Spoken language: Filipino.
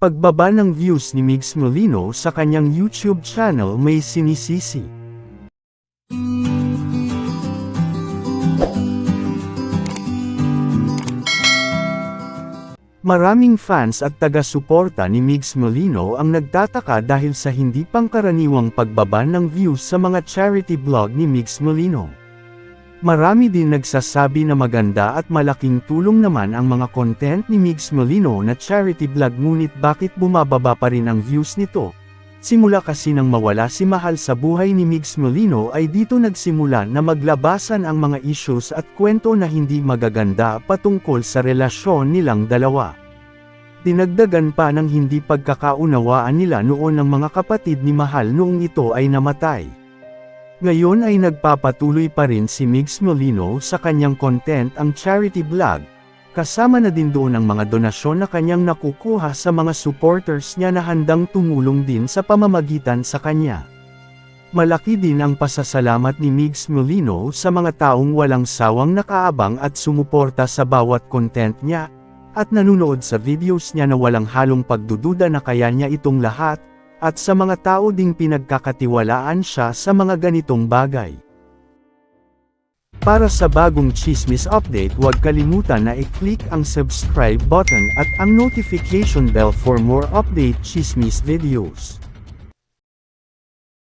Pagbaba ng views ni Migs Molino sa kanyang YouTube channel may sinisisi. Maraming fans at taga-suporta ni Migs Molino ang nagtataka dahil sa hindi pangkaraniwang pagbaba ng views sa mga charity vlog ni Migs Molino. Marami din nagsasabi na maganda at malaking tulong naman ang mga content ni Migs Molino na charity vlog ngunit bakit bumababa pa rin ang views nito? Simula kasi nang mawala si Mahal sa buhay ni Migs Molino ay dito nagsimula na maglabasan ang mga issues at kwento na hindi magaganda patungkol sa relasyon nilang dalawa. Dinagdagan pa ng hindi pagkakaunawaan nila noon ng mga kapatid ni Mahal noong ito ay namatay. Ngayon ay nagpapatuloy pa rin si Migs Molino sa kanyang content ang charity vlog, kasama na din doon ang mga donasyon na kanyang nakukuha sa mga supporters niya na handang tumulong din sa pamamagitan sa kanya. Malaki din ang pasasalamat ni Migs Molino sa mga taong walang sawang nakaabang at sumuporta sa bawat content niya, at nanunood sa videos niya na walang halong pagdududa na kaya niya itong lahat, at sa mga tao ding pinagkakatiwalaan siya sa mga ganitong bagay. Para sa bagong chismis update huwag kalimutan na i-click ang subscribe button at ang notification bell for more update chismis videos.